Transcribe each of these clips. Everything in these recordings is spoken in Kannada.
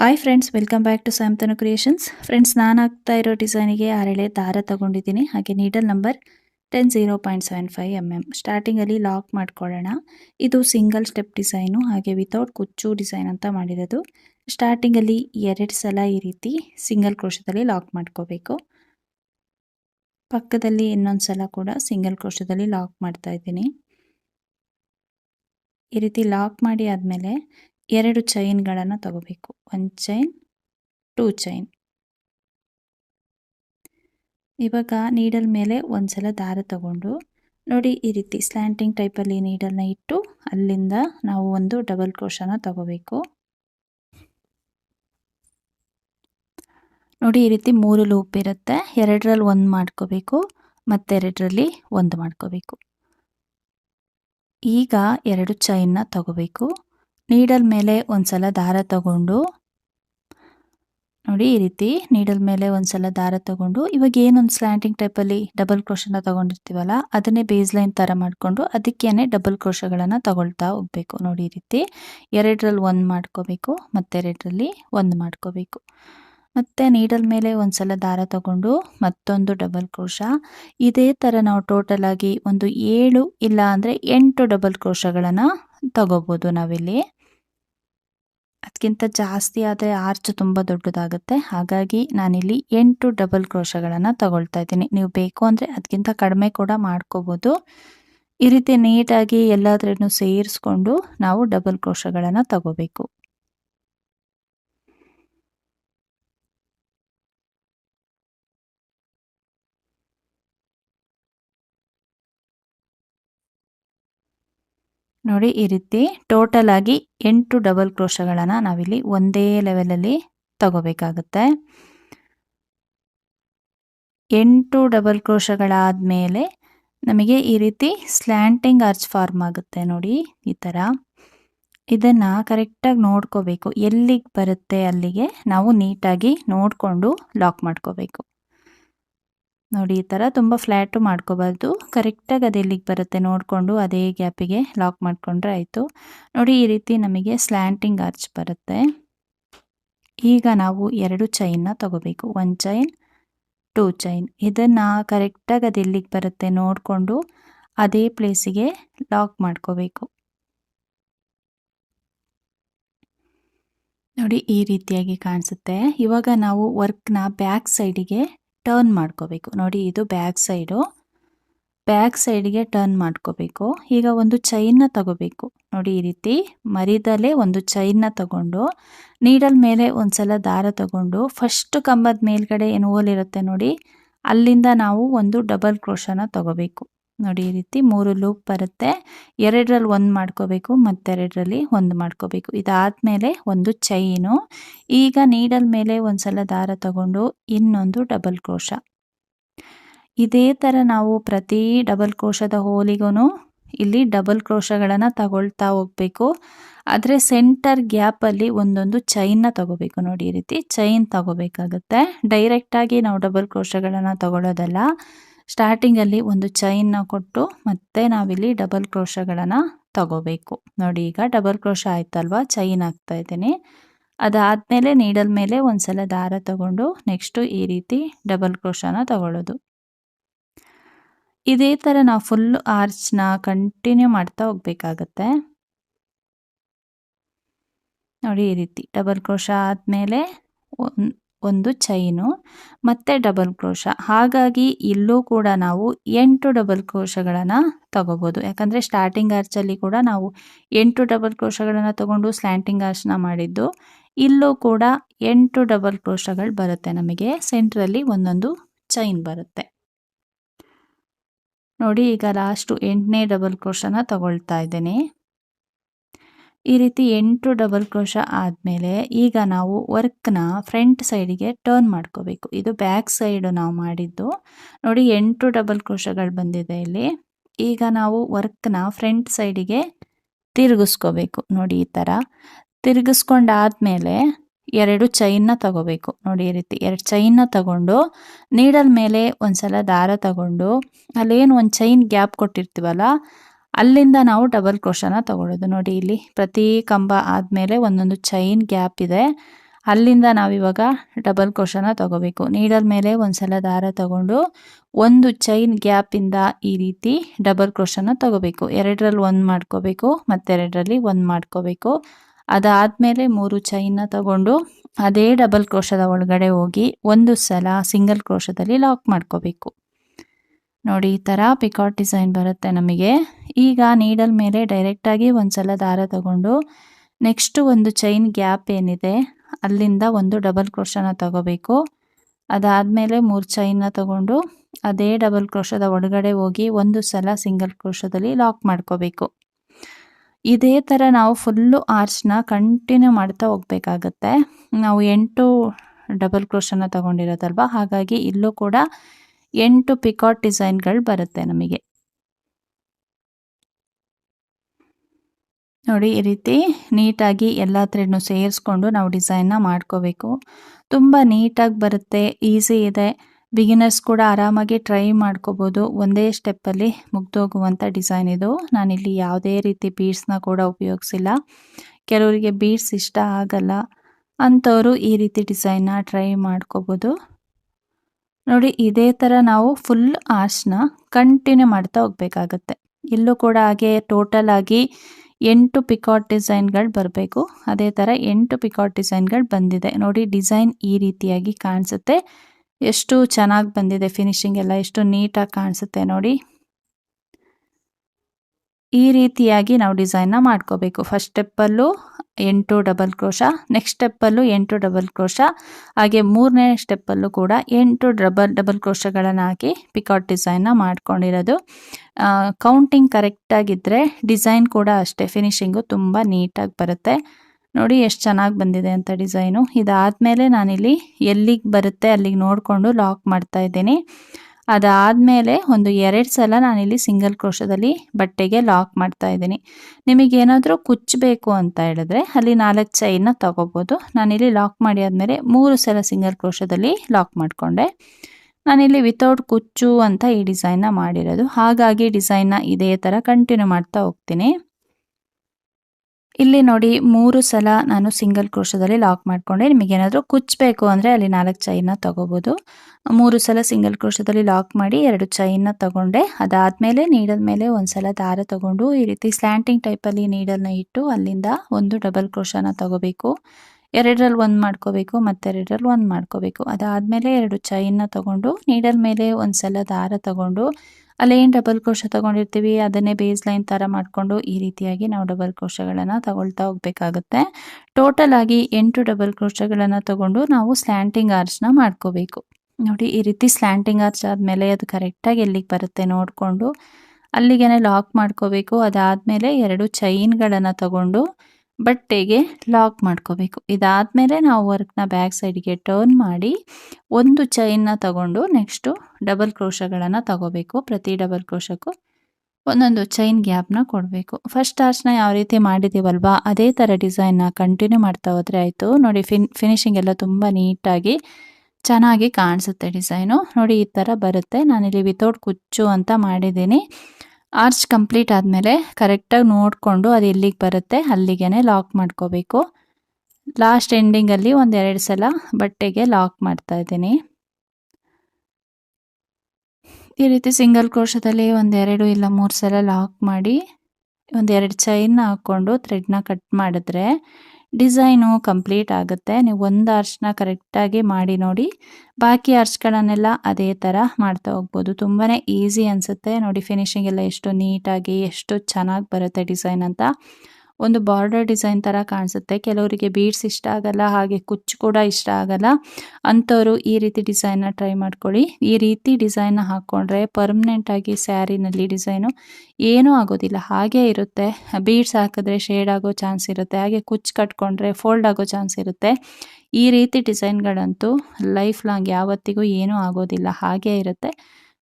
Hi friends welcome back to Samtanu creations friends ನಾನು ಹಾಕ್ತಾ ಇರೋ ಡಿಸೈನಿಗೆ ಆರೆಳೆ ದಾರ ತಗೊಂಡಿದ್ದೀನಿ. ಹಾಗೆ needle number ten zero point seven five M M ಸ್ಟಾರ್ಟಿಂಗಲ್ಲಿ ಲಾಕ್ ಮಾಡ್ಕೊಳ್ಳೋಣ. ಇದು ಸಿಂಗಲ್ ಸ್ಟೆಪ್ ಡಿಸೈನು ಹಾಗೆ ವಿತೌಟ್ ಕುಚ್ಚು ಡಿಸೈನ್ ಅಂತ ಮಾಡಿರೋದು. ಸ್ಟಾರ್ಟಿಂಗಲ್ಲಿ ಎರಡು ಸಲ ಈ ರೀತಿ ಸಿಂಗಲ್ ಕ್ರೋಶದಲ್ಲಿ ಲಾಕ್ ಮಾಡ್ಕೋಬೇಕು. ಪಕ್ಕದಲ್ಲಿ ಇನ್ನೊಂದು ಸಲ ಕೂಡ ಸಿಂಗಲ್ ಕ್ರೋಶದಲ್ಲಿ ಲಾಕ್ ಮಾಡ್ತಾ ಇದ್ದೀನಿ. ಈ ರೀತಿ ಲಾಕ್ ಮಾಡಿ ಆದಮೇಲೆ ಎರಡು ಚೈನ್ಗಳನ್ನು ತಗೋಬೇಕು. ಒಂದು ಚೈನ್, ಟೂ ಚೈನ್. ಇವಾಗ ನೀಡಲ್ ಮೇಲೆ ಒಂದ್ಸಲ ದಾರ ತಗೊಂಡು, ನೋಡಿ ಈ ರೀತಿ ಸ್ಲ್ಯಾಂಟಿಂಗ್ ಟೈಪಲ್ಲಿ ನೀಡಲ್ನ ಇಟ್ಟು, ಅಲ್ಲಿಂದ ನಾವು ಒಂದು ಡಬಲ್ ಕ್ರೋಶನ ತಗೋಬೇಕು. ನೋಡಿ ಈ ರೀತಿ ಮೂರು ಲೂಪ್ ಇರುತ್ತೆ. ಎರಡರಲ್ಲಿ ಒಂದು ಮಾಡ್ಕೋಬೇಕು, ಮತ್ತೆರಡರಲ್ಲಿ ಒಂದು ಮಾಡ್ಕೋಬೇಕು. ಈಗ ಎರಡು ಚೈನ್ನ ತಗೋಬೇಕು. ನೀಡಲ್ ಮೇಲೆ ಒಂದ್ಸಲ ದಾರ ತಗೊಂಡು, ನೋಡಿ ಈ ರೀತಿ ನೀಡಲ್ ಮೇಲೆ ಒಂದ್ಸಲ ದಾರ ತಗೊಂಡು, ಇವಾಗ ಏನೊಂದು ಸ್ಲ್ಯಾಂಟಿಂಗ್ ಟೈಪಲ್ಲಿ ಡಬಲ್ ಕ್ರೋಶನ ತಗೊಂಡಿರ್ತೀವಲ್ಲ, ಅದನ್ನೇ ಬೇಸ್ ಲೈನ್ ಥರ ಮಾಡಿಕೊಂಡು ಅದಕ್ಕೇನೆ ಡಬಲ್ ಕ್ರೋಶಗಳನ್ನು ತಗೊಳ್ತಾ ಹೋಗ್ಬೇಕು. ನೋಡಿ ಈ ರೀತಿ ಎರಡರಲ್ಲಿ ಒಂದು ಮಾಡ್ಕೋಬೇಕು, ಮತ್ತೆರಡರಲ್ಲಿ ಒಂದು ಮಾಡ್ಕೋಬೇಕು. ಮತ್ತು ನೀಡಲ್ ಮೇಲೆ ಒಂದ್ಸಲ ದಾರ ತಗೊಂಡು ಮತ್ತೊಂದು ಡಬಲ್ ಕ್ರೋಶ ಇದೇ ಥರ ನಾವು ಟೋಟಲ್ ಆಗಿ ಒಂದು ಏಳು ಇಲ್ಲ ಅಂದರೆ ಎಂಟು ಡಬಲ್ ಕ್ರೋಶಗಳನ್ನು ತಗೋಬೋದು ನಾವಿಲ್ಲಿ. ಅದಕ್ಕಿಂತ ಜಾಸ್ತಿ ಆದರೆ ಆರ್ಚ್ ತುಂಬ ದೊಡ್ಡದಾಗುತ್ತೆ. ಹಾಗಾಗಿ ನಾನಿಲ್ಲಿ ಎಂಟು ಡಬಲ್ ಕ್ರೋಶಗಳನ್ನು ತಗೊಳ್ತಾ ಇದ್ದೀನಿ. ನೀವು ಬೇಕು ಅಂದರೆ ಅದಕ್ಕಿಂತ ಕಡಿಮೆ ಕೂಡ ಮಾಡ್ಕೋಬೋದು. ಈ ರೀತಿ ನೀಟಾಗಿ ಎಲ್ಲದರನ್ನು ಸೇರಿಸ್ಕೊಂಡು ನಾವು ಡಬಲ್ ಕ್ರೋಶಗಳನ್ನು ತಗೋಬೇಕು. ನೋಡಿ ಈ ರೀತಿ ಟೋಟಲ್ ಆಗಿ ಎಂಟು ಡಬಲ್ ಕ್ರೋಶಗಳನ್ನು ನಾವಿಲ್ಲಿ ಒಂದೇ ಲೆವೆಲಲ್ಲಿ ತಗೋಬೇಕಾಗುತ್ತೆ. ಎಂಟು ಡಬಲ್ ಕ್ರೋಶಗಳಾದ ಮೇಲೆ ನಮಗೆ ಈ ರೀತಿ ಸ್ಲ್ಯಾಂಟಿಂಗ್ ಆರ್ಚ್ ಫಾರ್ಮ್ ಆಗುತ್ತೆ ನೋಡಿ ಈ ಥರ ಇದನ್ನು ಕರೆಕ್ಟಾಗಿ ನೋಡ್ಕೋಬೇಕು. ಎಲ್ಲಿಗೆ ಬರುತ್ತೆ ಅಲ್ಲಿಗೆ ನಾವು ನೀಟಾಗಿ ನೋಡಿಕೊಂಡು ಲಾಕ್ ಮಾಡ್ಕೋಬೇಕು. ನೋಡಿ, ಈ ಥರ ತುಂಬ ಫ್ಲ್ಯಾಟು ಮಾಡ್ಕೋಬಾರ್ದು. ಕರೆಕ್ಟಾಗಿ ಅದು ಎಲ್ಲಿಗೆ ಬರುತ್ತೆ ನೋಡಿಕೊಂಡು ಅದೇ ಗ್ಯಾಪಿಗೆ ಲಾಕ್ ಮಾಡಿಕೊಂಡ್ರೆ ಆಯಿತು. ನೋಡಿ, ಈ ರೀತಿ ನಮಗೆ ಸ್ಲ್ಯಾಂಟಿಂಗ್ ಆರ್ಚ್ ಬರುತ್ತೆ. ಈಗ ನಾವು ಎರಡು ಚೈನ್ನ ತಗೋಬೇಕು. One chain, two chain. ಇದನ್ನು ಕರೆಕ್ಟಾಗಿ ಅದು ಎಲ್ಲಿಗೆ ಬರುತ್ತೆ ನೋಡಿಕೊಂಡು ಅದೇ ಪ್ಲೇಸಿಗೆ ಲಾಕ್ ಮಾಡ್ಕೋಬೇಕು. ನೋಡಿ, ಈ ರೀತಿಯಾಗಿ ಕಾಣಿಸುತ್ತೆ. ಇವಾಗ ನಾವು ವರ್ಕ್ನ ಬ್ಯಾಕ್ ಸೈಡಿಗೆ ಟರ್ನ್ ಮಾಡ್ಕೋಬೇಕು. ನೋಡಿ, ಇದು ಬ್ಯಾಕ್ ಸೈಡು ಬ್ಯಾಕ್ ಸೈಡ್ಗೆ ಟರ್ನ್ ಮಾಡ್ಕೋಬೇಕು. ಈಗ ಒಂದು ಚೈನ್ನ ತಗೋಬೇಕು. ನೋಡಿ, ಈ ರೀತಿ ಮರಿದಲ್ಲೇ ಒಂದು ಚೈನ್ನ ತಗೊಂಡು ನೀಡಲ್ ಮೇಲೆ ಒಂದ್ಸಲ ದಾರ ತಗೊಂಡು ಫಸ್ಟ್ ಕಂಬದ ಮೇಲ್ಗಡೆ ಏನು ಹೋಲಿರುತ್ತೆ ನೋಡಿ, ಅಲ್ಲಿಂದ ನಾವು ಒಂದು ಡಬಲ್ ಕ್ರೋಶನ ತಗೋಬೇಕು. ನೋಡಿ ಈ ರೀತಿ ಮೂರು ಲೂಪ್ ಬರುತ್ತೆ. ಎರಡರಲ್ಲಿ ಒಂದು ಮಾಡ್ಕೋಬೇಕು, ಮತ್ತೆರಡರಲ್ಲಿ ಒಂದು ಮಾಡ್ಕೋಬೇಕು. ಇದಾದಮೇಲೆ ಒಂದು ಚೈನು ಈಗ ನೀಡಲ್ ಮೇಲೆ ಒಂದ್ಸಲ ದಾರ ತಗೊಂಡು ಇನ್ನೊಂದು ಡಬಲ್ ಕ್ರೋಶ ಇದೇ ಥರ ನಾವು ಪ್ರತಿ ಡಬಲ್ ಕ್ರೋಶದ ಹೋಲಿಗೂ ಇಲ್ಲಿ ಡಬಲ್ ಕ್ರೋಶಗಳನ್ನು ತಗೊಳ್ತಾ ಹೋಗಬೇಕು. ಆದರೆ ಸೆಂಟರ್ ಗ್ಯಾಪಲ್ಲಿ ಒಂದೊಂದು ಚೈನ್ನ ತಗೋಬೇಕು ನೋಡಿ ಈ ರೀತಿ. ಚೈನ್ ತಗೋಬೇಕಾಗುತ್ತೆ. ಡೈರೆಕ್ಟಾಗಿ ನಾವು ಡಬಲ್ ಕ್ರೋಶಗಳನ್ನು ತಗೊಳ್ಳೋದಲ್ಲ ಸ್ಟಾರ್ಟಿಂಗಲ್ಲಿ ಒಂದು ಚೈನ್ನ ಕೊಟ್ಟು ಮತ್ತೆ ನಾವಿಲ್ಲಿ ಡಬಲ್ ಕ್ರೋಶಗಳನ್ನು ತಗೋಬೇಕು. ನೋಡಿ ಈಗ ಡಬಲ್ ಕ್ರೋಶ ಆಯ್ತಲ್ವಾ? ಚೈನ್ ಹಾಕ್ತಾ ಇದ್ದೀನಿ. ಅದಾದಮೇಲೆ ನೀಡಲ್ ಮೇಲೆ ಒಂದ್ಸಲ ದಾರ ತಗೊಂಡು ನೆಕ್ಸ್ಟು ಈ ರೀತಿ ಡಬಲ್ ಕ್ರೋಶನ ತಗೊಳ್ಳೋದು. ಇದೇ ಥರ ನಾವು ಫುಲ್ ಆರ್ಚ್ನ ಕಂಟಿನ್ಯೂ ಮಾಡ್ತಾ ಹೋಗ್ಬೇಕಾಗತ್ತೆ. ನೋಡಿ ಈ ರೀತಿ ಡಬಲ್ ಕ್ರೋಶ ಆದಮೇಲೆ ಒಂದು ಚೈನು ಮತ್ತೆ ಡಬಲ್ ಕ್ರೋಶ ಹಾಗಾಗಿ ಇಲ್ಲೂ ಕೂಡ ನಾವು ಎಂಟು ಡಬಲ್ ಕ್ರೋಶಗಳನ್ನು ತಗೋಬೋದು. ಯಾಕಂದರೆ ಸ್ಟಾರ್ಟಿಂಗ್ ಆರ್ಚಲ್ಲಿ ಕೂಡ ನಾವು ಎಂಟು ಡಬಲ್ ಕ್ರೋಶಗಳನ್ನು ತಗೊಂಡು ಸ್ಲ್ಯಾಂಟಿಂಗ್ ಆರ್ಚ್ನ ಮಾಡಿದ್ದು, ಇಲ್ಲೂ ಕೂಡ ಎಂಟು ಡಬಲ್ ಕ್ರೋಶಗಳು ಬರುತ್ತೆ ನಮಗೆ. ಸೆಂಟ್ರಲ್ಲಿ ಒಂದೊಂದು ಚೈನ್ ಬರುತ್ತೆ. ನೋಡಿ, ಈಗ ಲಾಸ್ಟು ಎಂಟನೇ ಡಬಲ್ ಕ್ರೋಶನ ತಗೊಳ್ತಾ ಇದ್ದೀನಿ. ಈ ರೀತಿ ಎಂಟು ಡಬಲ್ ಕ್ರೋಶ ಆದಮೇಲೆ ಈಗ ನಾವು ವರ್ಕ್ನ ಫ್ರಂಟ್ ಸೈಡಿಗೆ ಟರ್ನ್ ಮಾಡ್ಕೋಬೇಕು. ಇದು ಬ್ಯಾಕ್ ಸೈಡು ನಾವು ಮಾಡಿದ್ದು. ನೋಡಿ ಎಂಟು ಡಬಲ್ ಕ್ರೋಶಗಳು ಬಂದಿದೆ ಇಲ್ಲಿ. ಈಗ ನಾವು ವರ್ಕ್ನ ಫ್ರಂಟ್ ಸೈಡಿಗೆ ತಿರುಗಿಸ್ಕೋಬೇಕು. ನೋಡಿ ಈ ಥರ. ತಿರುಗಿಸ್ಕೊಂಡಾದ್ಮೇಲೆ ಎರಡು ಚೈನ್ನ ತಗೋಬೇಕು. ನೋಡಿ ಈ ರೀತಿ ಎರಡು ಚೈನ್ನ ತಗೊಂಡು ನೀಡಲ್ ಮೇಲೆ ಒಂದ್ಸಲ ದಾರ ತಗೊಂಡು ಅಲ್ಲೇನು ಒಂದು ಚೈನ್ ಗ್ಯಾಪ್ ಕೊಟ್ಟಿರ್ತೀವಲ್ಲ ಅಲ್ಲಿಂದ ನಾವು ಡಬಲ್ ಕ್ರೋಶನ ತಗೊಳ್ಳೋದು. ನೋಡಿ ಇಲ್ಲಿ ಪ್ರತಿ ಕಂಬ ಆದಮೇಲೆ ಒಂದೊಂದು ಚೈನ್ ಗ್ಯಾಪ್ ಇದೆ. ಅಲ್ಲಿಂದ ನಾವಿವಾಗ ಡಬಲ್ ಕ್ರೋಶನ ತಗೋಬೇಕು. ನೀಡಲ್ ಮೇಲೆ ಒಂದ್ಸಲ ದಾರ ತಗೊಂಡು ಒಂದು ಚೈನ್ ಗ್ಯಾಪಿಂದ ಈ ರೀತಿ ಡಬಲ್ ಕ್ರೋಶನ ತಗೋಬೇಕು. ಎರಡರಲ್ಲಿ ಒಂದು ಮಾಡ್ಕೋಬೇಕು, ಮತ್ತೆರಡರಲ್ಲಿ ಒಂದು ಮಾಡ್ಕೋಬೇಕು. ಅದಾದಮೇಲೆ ಮೂರು ಚೈನ್ನ ತಗೊಂಡು ಅದೇ ಡಬಲ್ ಕ್ರೋಶದ ಒಳಗಡೆ ಹೋಗಿ ಒಂದು ಸಲ ಸಿಂಗಲ್ ಕ್ರೋಶದಲ್ಲಿ ಲಾಕ್ ಮಾಡ್ಕೋಬೇಕು. ನೋಡಿ, ಈ ಥರ ಪಿಕಾಟ್ ಡಿಸೈನ್ ಬರುತ್ತೆ ನಮಗೆ. ಈಗ ನೀಡಲ್ ಮೇಲೆ ಡೈರೆಕ್ಟಾಗಿ ಒಂದು ಸಲ ದಾರ ತಗೊಂಡು ನೆಕ್ಸ್ಟು ಒಂದು ಚೈನ್ ಗ್ಯಾಪ್ ಏನಿದೆ, ಅಲ್ಲಿಂದ ಒಂದು ಡಬಲ್ ಕ್ರೋಶನ ತಗೋಬೇಕು. ಅದಾದಮೇಲೆ ಮೂರು ಚೈನ್ನ ತಗೊಂಡು ಅದೇ ಡಬಲ್ ಕ್ರೋಶದ ಒಳಗಡೆ ಹೋಗಿ ಒಂದು ಸಲ ಸಿಂಗಲ್ ಕ್ರೋಶದಲ್ಲಿ ಲಾಕ್ ಮಾಡ್ಕೋಬೇಕು. ಇದೇ ಥರ ನಾವು ಫುಲ್ಲು ಆರ್ಚ್ನ ಕಂಟಿನ್ಯೂ ಮಾಡ್ತಾ ಹೋಗ್ಬೇಕಾಗತ್ತೆ. ನಾವು ಎಂಟು ಡಬಲ್ ಕ್ರೋಶನ ತಗೊಂಡಿರೋದಲ್ವ? ಹಾಗಾಗಿ ಇಲ್ಲೂ ಕೂಡ ಎಂಟು ಪಿಕಾಟ್ ಡಿಸೈನ್ಗಳು ಬರುತ್ತೆ ನಮಗೆ. ನೋಡಿ, ಈ ರೀತಿ ನೀಟಾಗಿ ಎಲ್ಲ ಥ್ರೆಡ್ನು ಸೇರಿಸ್ಕೊಂಡು ನಾವು ಡಿಸೈನ್ನ ಮಾಡ್ಕೋಬೇಕು. ತುಂಬ ನೀಟಾಗಿ ಬರುತ್ತೆ, ಈಸಿ ಇದೆ. ಬಿಗಿನರ್ಸ್ ಕೂಡ ಆರಾಮಾಗಿ ಟ್ರೈ ಮಾಡ್ಕೋಬೋದು. ಒಂದೇ ಸ್ಟೆಪ್ಪಲ್ಲಿ ಮುಗ್ದೋಗುವಂಥ ಡಿಸೈನ್ ಇದು. ನಾನಿಲ್ಲಿ ಯಾವುದೇ ರೀತಿ ಬೀಡ್ಸ್ನ ಕೂಡ ಉಪಯೋಗಿಸಿಲ್ಲ. ಕೆಲವರಿಗೆ ಬೀಡ್ಸ್ ಇಷ್ಟ ಆಗಲ್ಲ. ಅಂಥವರು ಈ ರೀತಿ ಡಿಸೈನ್ನ ಟ್ರೈ ಮಾಡ್ಕೋಬೋದು. ನೋಡಿ, ಇದೇ ಥರ ನಾವು ಫುಲ್ ಆಶ್ನ ಕಂಟಿನ್ಯೂ ಮಾಡ್ತಾ ಹೋಗ್ಬೇಕಾಗತ್ತೆ. ಇಲ್ಲೂ ಕೂಡ ಹಾಗೆ ಟೋಟಲ್ ಆಗಿ ಎಂಟು ಪಿಕಾಟ್ ಡಿಸೈನ್ಗಳು ಬರಬೇಕು. ಅದೇ ಥರ ಎಂಟು ಪಿಕಾಟ್ ಡಿಸೈನ್ಗಳು ಬಂದಿದೆ. ನೋಡಿ ಡಿಸೈನ್ ಈ ರೀತಿಯಾಗಿ ಕಾಣಿಸುತ್ತೆ. ಎಷ್ಟು ಚೆನ್ನಾಗಿ ಬಂದಿದೆ ಫಿನಿಶಿಂಗ್ ಎಲ್ಲ, ಎಷ್ಟು ನೀಟಾಗಿ ಕಾಣಿಸುತ್ತೆ ನೋಡಿ. ಈ ರೀತಿಯಾಗಿ ನಾವು ಡಿಸೈನ್ನ ಮಾಡ್ಕೋಬೇಕು. ಫಸ್ಟ್ ಸ್ಟೆಪ್ಪಲ್ಲೂ ಎಂಟು ಡಬಲ್ ಕ್ರೋಶ ನೆಕ್ಸ್ಟ್ ಸ್ಟೆಪ್ಪಲ್ಲೂ ಎಂಟು ಡಬಲ್ ಕ್ರೋಶ ಹಾಗೆ ಮೂರನೇ ಸ್ಟೆಪ್ಪಲ್ಲೂ ಕೂಡ ಎಂಟು ಡಬಲ್ ಡಬಲ್ ಕ್ರೋಶಗಳನ್ನು ಹಾಕಿ ಪಿಕಾಟ್ ಡಿಸೈನ್ನ ಮಾಡ್ಕೊಂಡಿರೋದು. ಕೌಂಟಿಂಗ್ ಕರೆಕ್ಟಾಗಿದ್ದರೆ ಡಿಸೈನ್ ಕೂಡ ಅಷ್ಟೇ ಫಿನಿಶಿಂಗು ತುಂಬ ನೀಟಾಗಿ ಬರುತ್ತೆ. ನೋಡಿ ಎಷ್ಟು ಚೆನ್ನಾಗಿ ಬಂದಿದೆ ಅಂತ ಡಿಸೈನು ಇದಾದಮೇಲೆ ನಾನಿಲ್ಲಿ ಎಲ್ಲಿಗೆ ಬರುತ್ತೆ ಅಲ್ಲಿಗೆ ನೋಡಿಕೊಂಡು ಲಾಕ್ ಮಾಡ್ತಾ ಇದ್ದೀನಿ. ಅದಾದಮೇಲೆ ಒಂದು ಎರಡು ಸಲ ನಾನಿಲ್ಲಿ ಸಿಂಗಲ್ ಕ್ರೋಶದಲ್ಲಿ ಬಟ್ಟೆಗೆ ಲಾಕ್ ಮಾಡ್ತಾ ಇದ್ದೀನಿ. ನಿಮಗೇನಾದರೂ ಕುಚ್ಚಬೇಕು ಅಂತ ಹೇಳಿದ್ರೆ ಅಲ್ಲಿ ನಾಲ್ಕು ಚೈನ ತಗೋಬೋದು. ನಾನಿಲ್ಲಿ ಲಾಕ್ ಮಾಡಿ ಆದಮೇಲೆ ಮೂರು ಸಲ ಸಿಂಗಲ್ ಕ್ರೋಶದಲ್ಲಿ ಲಾಕ್ ಮಾಡಿಕೊಂಡೆ. ನಾನಿಲ್ಲಿ ವಿತೌಟ್ ಕುಚ್ಚು ಅಂತ ಈ ಡಿಸೈನ್ನ ಮಾಡಿರೋದು. ಹಾಗಾಗಿ ಡಿಸೈನ್ನ ಇದೇ ಥರ ಕಂಟಿನ್ಯೂ ಮಾಡ್ತಾ ಹೋಗ್ತೀನಿ. ಇಲ್ಲಿ ನೋಡಿ ಮೂರು ಸಲ ನಾನು ಸಿಂಗಲ್ ಕ್ರೋಶದಲ್ಲಿ ಲಾಕ್ ಮಾಡಿಕೊಂಡೆ. ನಿಮಗೆ ಏನಾದರೂ ಕುಚ್ಚಬೇಕು ಅಂದರೆ ಅಲ್ಲಿ ನಾಲ್ಕು ಚೈನ್ನ ತಗೋಬೋದು. ಮೂರು ಸಲ ಸಿಂಗಲ್ ಕ್ರೋಶದಲ್ಲಿ ಲಾಕ್ ಮಾಡಿ ಎರಡು ಚೈನ್ನ ತಗೊಂಡೆ. ಅದಾದಮೇಲೆ ನೀಡಲ್ ಮೇಲೆ ಒಂದು ಸಲ ದಾರ ತಗೊಂಡು ಈ ರೀತಿ ಸ್ಲ್ಯಾಂಟಿಂಗ್ ಟೈಪಲ್ಲಿ ನೀಡಲ್ನ ಇಟ್ಟು ಅಲ್ಲಿಂದ ಒಂದು ಡಬಲ್ ಕ್ರೋಶನ ತಗೋಬೇಕು. ಎರಡರಲ್ಲಿ ಒಂದು ಮಾಡ್ಕೋಬೇಕು, ಮತ್ತೆರಡರಲ್ಲಿ ಒಂದು ಮಾಡ್ಕೋಬೇಕು. ಅದಾದಮೇಲೆ ಎರಡು ಚೈನ್ನ ತಗೊಂಡು ನೀಡಲ್ ಮೇಲೆ ಒಂದು ಸಲ ದಾರ ತಗೊಂಡು ಅಲ್ಲೇನು ಡಬಲ್ ಕೋಶ ತಗೊಂಡಿರ್ತೀವಿ, ಅದನ್ನೇ ಬೇಸ್ ಲೈನ್ ಥರ ಮಾಡಿಕೊಂಡು ಈ ರೀತಿಯಾಗಿ ನಾವು ಡಬಲ್ ಕೋಶಗಳನ್ನು ತಗೊಳ್ತಾ ಹೋಗಬೇಕಾಗುತ್ತೆ. ಟೋಟಲ್ ಆಗಿ ಎಂಟು ಡಬಲ್ ಕೋಶಗಳನ್ನು ತಗೊಂಡು ನಾವು ಸ್ಲ್ಯಾಂಟಿಂಗ್ ಆರ್ಚ್ನ ಮಾಡ್ಕೋಬೇಕು. ನೋಡಿ, ಈ ರೀತಿ ಸ್ಲ್ಯಾಂಟಿಂಗ್ ಆರ್ಚ್ ಆದಮೇಲೆ ಅದು ಕರೆಕ್ಟಾಗಿ ಎಲ್ಲಿಗೆ ಬರುತ್ತೆ ನೋಡಿಕೊಂಡು ಅಲ್ಲಿಗೆ ಲಾಕ್ ಮಾಡ್ಕೋಬೇಕು. ಅದಾದಮೇಲೆ ಎರಡು ಚೈನ್ಗಳನ್ನು ತಗೊಂಡು ಬಟ್ಟೆಗೆ ಲಾಕ್ ಮಾಡ್ಕೋಬೇಕು. ಇದಾದಮೇಲೆ ನಾವು ವರ್ಕ್ನ ಬ್ಯಾಕ್ ಸೈಡ್ಗೆ ಟರ್ನ್ ಮಾಡಿ ಒಂದು ಚೈನ್ನ ತಗೊಂಡು ನೆಕ್ಸ್ಟು ಡಬಲ್ ಕ್ರೋಶಗಳನ್ನು ತಗೋಬೇಕು. ಪ್ರತಿ ಡಬಲ್ ಕ್ರೋಶಕ್ಕೂ ಒಂದೊಂದು ಚೈನ್ ಗ್ಯಾಪ್ನ ಕೊಡಬೇಕು. ಫಸ್ಟ್ ಆರ್ಚ್ನ ಯಾವ ರೀತಿ ಮಾಡಿದ್ದೀವಲ್ವಾ ಅದೇ ಥರ ಡಿಸೈನ್ನ ಕಂಟಿನ್ಯೂ ಮಾಡ್ತಾ ಹೋದರೆ ಆಯಿತು. ನೋಡಿ ಫಿನ್ ಫಿನಿಶಿಂಗ್ ಎಲ್ಲ ತುಂಬ ನೀಟಾಗಿ ಚೆನ್ನಾಗಿ ಕಾಣಿಸುತ್ತೆ ಡಿಸೈನು ನೋಡಿ, ಈ ಥರ ಬರುತ್ತೆ. ನಾನಿಲ್ಲಿ ವಿತೌಟ್ ಕುಚ್ಚು ಅಂತ ಮಾಡಿದ್ದೀನಿ. ಆರ್ಚ್ ಕಂಪ್ಲೀಟ್ ಆದಮೇಲೆ ಕರೆಕ್ಟಾಗಿ ನೋಡಿಕೊಂಡು ಅದು ಎಲ್ಲಿಗೆ ಬರುತ್ತೆ ಅಲ್ಲಿಗೆ ಲಾಕ್ ಮಾಡ್ಕೋಬೇಕು. ಲಾಸ್ಟ್ ಎಂಡಿಂಗಲ್ಲಿ ಒಂದೆರಡು ಸಲ ಬಟ್ಟೆಗೆ ಲಾಕ್ ಮಾಡ್ತಾ ಇದ್ದೀನಿ. ಈ ರೀತಿ ಸಿಂಗಲ್ ಕ್ರೋಶದಲ್ಲಿ ಒಂದೆರಡು ಇಲ್ಲ ಮೂರು ಸಲ ಲಾಕ್ ಮಾಡಿ ಒಂದೆರಡು ಚೈನ್ನ ಹಾಕ್ಕೊಂಡು ಥ್ರೆಡ್ನ ಕಟ್ ಮಾಡಿದ್ರೆ ಡಿಸೈನು ಕಂಪ್ಲೀಟ್ ಆಗುತ್ತೆ. ನೀವು ಒಂದು ಆರ್ಚ್ನ ಕರೆಕ್ಟಾಗಿ ಮಾಡಿ ನೋಡಿ. ಬಾಕಿ ಆರ್ಚ್ಗಳನ್ನೆಲ್ಲ ಅದೇ ಥರ ಮಾಡ್ತಾ ಹೋಗ್ಬೋದು. ತುಂಬಾ ಈಸಿ ಅನಿಸುತ್ತೆ. ನೋಡಿ ಫಿನಿಶಿಂಗ್ ಎಲ್ಲ ಎಷ್ಟು ನೀಟಾಗಿ ಎಷ್ಟು ಚೆನ್ನಾಗಿ ಬರುತ್ತೆ ಡಿಸೈನ್ ಅಂತ. ಒಂದು ಬಾರ್ಡರ್ ಡಿಸೈನ್ ಥರ ಕಾಣಿಸುತ್ತೆ. ಕೆಲವರಿಗೆ ಬೀಡ್ಸ್ ಇಷ್ಟ ಆಗಲ್ಲ, ಹಾಗೆ ಕುಚ್ಚು ಕೂಡ ಇಷ್ಟ ಆಗಲ್ಲ. ಅಂತವರು ಈ ರೀತಿ ಡಿಸೈನ್ನ ಟ್ರೈ ಮಾಡ್ಕೊಳ್ಳಿ. ಈ ರೀತಿ ಡಿಸೈನ್ ಹಾಕೊಂಡ್ರೆ ಪರ್ಮನೆಂಟ್ ಆಗಿ ಸ್ಯಾರಿನಲ್ಲಿ ಡಿಸೈನು ಏನೂ ಆಗೋದಿಲ್ಲ. ಹಾಗೆ ಇರುತ್ತೆ. ಬೀಡ್ಸ್ ಹಾಕಿದ್ರೆ ಶೇಡ್ ಆಗೋ ಚಾನ್ಸ್ ಇರುತ್ತೆ. ಹಾಗೆ ಕುಚ್ಚು ಕಟ್ಕೊಂಡ್ರೆ ಫೋಲ್ಡ್ ಆಗೋ ಚಾನ್ಸ್ ಇರುತ್ತೆ. ಈ ರೀತಿ ಡಿಸೈನ್ಗಳಂತೂ ಲೈಫ್ ಲಾಂಗ್ ಯಾವತ್ತಿಗೂ ಏನೂ ಆಗೋದಿಲ್ಲ. ಹಾಗೇ ಇರುತ್ತೆ.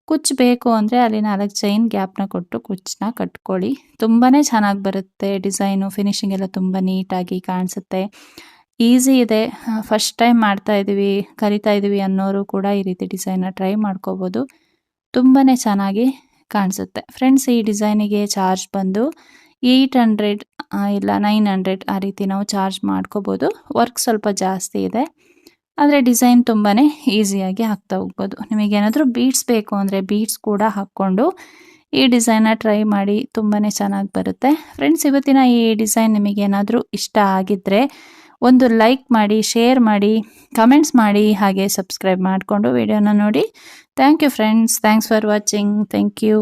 ಕುಚ್ಚು ಬೇಕು ಅಂದರೆ ಅಲ್ಲಿ ನಾಲ್ಕು ಚೈನ್ ಗ್ಯಾಪ್ನ ಕೊಟ್ಟು ಕುಚ್ಚನ್ನ ಕಟ್ಕೊಳ್ಳಿ. ತುಂಬಾ ಚೆನ್ನಾಗಿ ಬರುತ್ತೆ ಡಿಸೈನು ಫಿನಿಷಿಂಗ್ ಎಲ್ಲ ತುಂಬ ನೀಟಾಗಿ ಕಾಣಿಸುತ್ತೆ. ಈಸಿ ಇದೆ. ಫಸ್ಟ್ ಟೈಮ್ ಮಾಡ್ತಾ ಇದ್ದೀವಿ ಕಲಿತಾ ಇದ್ದೀವಿ ಅನ್ನೋರು ಕೂಡ ಈ ರೀತಿ ಡಿಸೈನ್ನ ಟ್ರೈ ಮಾಡ್ಕೋಬೋದು. ತುಂಬಾ ಚೆನ್ನಾಗಿ ಕಾಣಿಸುತ್ತೆ. ಫ್ರೆಂಡ್ಸ್ ಈ ಡಿಸೈನಿಗೆ ಚಾರ್ಜ್ ಬಂದು ಏಯ್ಟ್ ಹಂಡ್ರೆಡ್ ಇಲ್ಲ ನೈನ್ ಹಂಡ್ರೆಡ್ ಆ ರೀತಿ ನಾವು ಚಾರ್ಜ್ ಮಾಡ್ಕೋಬೋದು. ವರ್ಕ್ ಸ್ವಲ್ಪ ಜಾಸ್ತಿ ಇದೆ. ಆದರೆ ಡಿಸೈನ್ ತುಂಬಾ ಈಸಿಯಾಗಿ ಹಾಕ್ತಾ ಹೋಗ್ಬೋದು. ನಿಮಗೇನಾದರೂ ಬೀಡ್ಸ್ ಬೇಕು ಅಂದರೆ ಬೀಡ್ಸ್ ಕೂಡ ಹಾಕ್ಕೊಂಡು ಈ ಡಿಸೈನ್ನ ಟ್ರೈ ಮಾಡಿ ತುಂಬಾ ಚೆನ್ನಾಗಿ ಬರುತ್ತೆ. ಫ್ರೆಂಡ್ಸ್, ಇವತ್ತಿನ ಈ ಡಿಸೈನ್ ನಿಮಗೇನಾದರೂ ಇಷ್ಟ ಆಗಿದ್ದರೆ ಒಂದು ಲೈಕ್ ಮಾಡಿ, ಶೇರ್ ಮಾಡಿ, ಕಮೆಂಟ್ಸ್ ಮಾಡಿ, ಹಾಗೆ ಸಬ್ಸ್ಕ್ರೈಬ್ ಮಾಡಿಕೊಂಡು ವಿಡಿಯೋನ ನೋಡಿ. Thank you friends, thanks for watching. Thank you.